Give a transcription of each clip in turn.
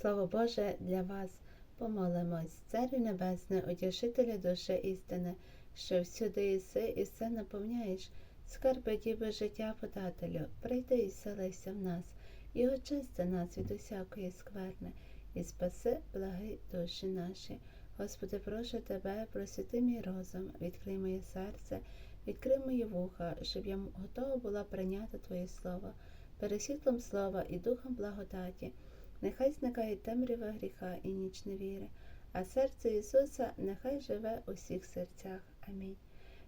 Слово Боже для вас помолимось, Царю Небесне, утішителя душі істини, що всюди єси і все наповняєш, скарби діби життя подателю, прийди і селися в нас, і очисти нас від усякої скверни, і спаси благи душі наші. Господи, прошу Тебе, просвіти мій розум, відкрий моє серце, відкрий мої вуха, щоб я готова була прийняти Твоє Слово, пересвітлом слова і духом благодаті. Нехай зникає темрява гріха і ніч невіри, а серце Ісуса нехай живе у всіх серцях. Амінь.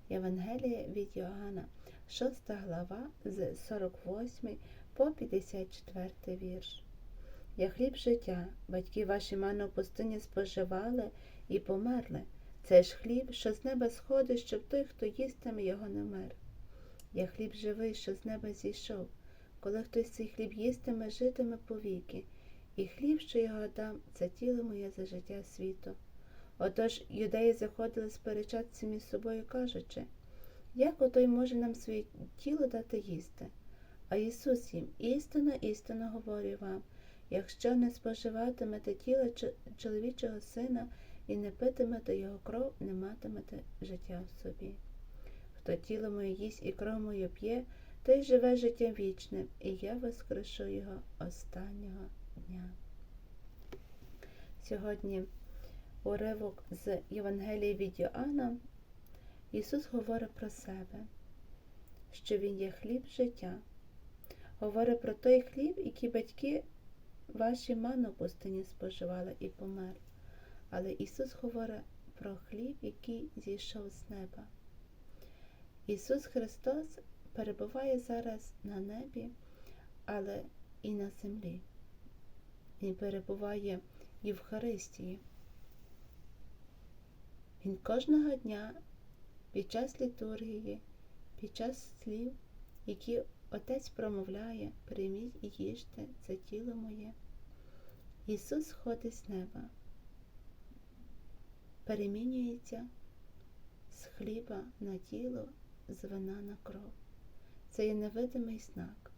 Євангеліє від Йоанна, 6 глава з 48 по 54 вірш. Я хліб життя, батьки ваші ману пустині споживали і померли. Це ж хліб, що з неба сходить, щоб той, хто їстиме його не мер. Я хліб живий, що з неба зійшов. Коли хтось цей хліб їстиме, житиме повіки, і хліб, що його дам, це тіло моє за життя світу. Отож юдеї заходили сперечатися між собою, кажучи, як отой може нам своє тіло дати їсти? А Ісус їм, істинно, істинно говорю вам, якщо не споживатимете тіла чоловічого сина і не питимете його кров, не матимете життя в собі. Хто тіло моє їсть і кров мою п'є, той живе життям вічним, і я воскрешу його останнього дня. Сьогодні уривок з Євангелії від Йоанна Ісус говорить про себе, що Він є хліб життя. Говорить про той хліб, який батьки ваші ману пустині споживали і помер. Але Ісус говорить про хліб, який зійшов з неба. Ісус Христос перебуває зараз на небі, але і на землі. Він перебуває в Євхаристії. Він кожного дня під час літургії, під час слів, які Отець промовляє, прийміть і їжте це тіло моє. Ісус сходить з неба, перемінюється з хліба на тіло, з вина на кров. Це є невидимий знак.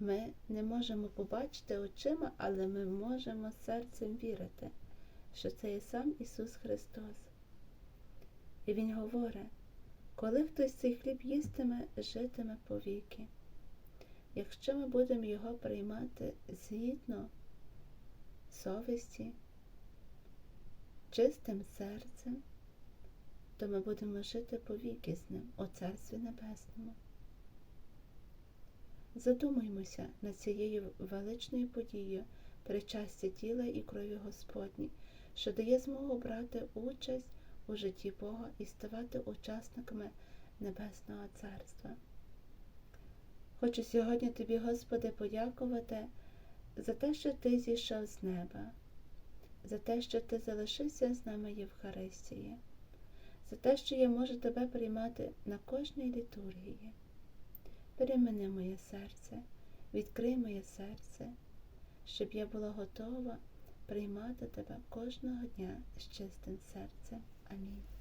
Ми не можемо побачити очима, але ми можемо серцем вірити, що це є сам Ісус Христос. І Він говорить, коли хтось цей хліб їстиме, житиме повіки. Якщо ми будемо його приймати згідно совісті, чистим серцем, то ми будемо жити повіки з ним у Царстві Небесному. Задумаймося над цією величною подією причастя тіла і крові Господні, що дає змогу брати участь у житті Бога і ставати учасниками Небесного Царства. Хочу сьогодні тобі, Господи, подякувати за те, що Ти зійшов з неба, за те, що Ти залишився з нами Євхаристії, за те, що я можу тебе приймати на кожній літургії. Перемени моє серце, відкрий моє серце, щоб я була готова приймати тебе кожного дня з чистим серцем. Амінь.